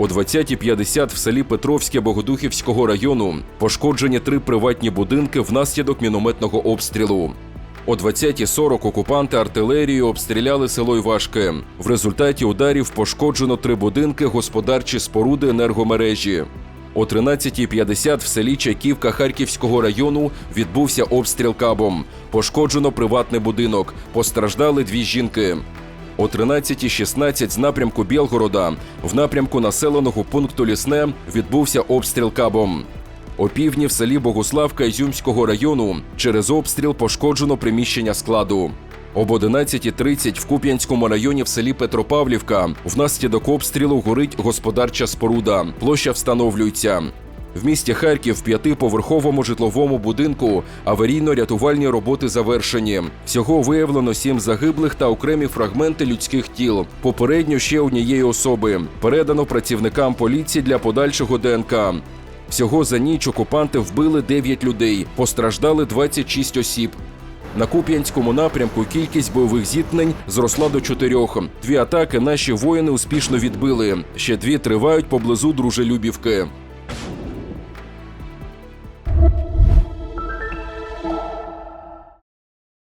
О 20.50 в селі Петровське Богодухівського району пошкоджені три приватні будинки внаслідок мінометного обстрілу. О 20.40 окупанти артилерією обстріляли село Івашки. В результаті ударів пошкоджено три будинки, господарчі споруди енергомережі. О 13.50 в селі Чайківка Харківського району відбувся обстріл кабом. Пошкоджено приватний будинок. Постраждали дві жінки. О 13.16 з напрямку Білгорода в напрямку населеного пункту Лісне відбувся обстріл кабом. О півдні в селі Богуславка Ізюмського району через обстріл пошкоджено приміщення складу. Об 11.30 в Куп'янському районі в селі Петропавлівка внаслідок обстрілу горить господарча споруда. Площа встановлюється. В місті Харків в п'ятиповерховому житловому будинку аварійно-рятувальні роботи завершені. Всього виявлено сім загиблих та окремі фрагменти людських тіл. Попередньо ще однієї особи. Передано працівникам поліції для подальшого ДНК. Всього за ніч окупанти вбили 9 людей, постраждали 26 осіб. На Куп'янському напрямку кількість бойових зіткнень зросла до чотирьох. Дві атаки наші воїни успішно відбили. Ще дві тривають поблизу Дружелюбівки.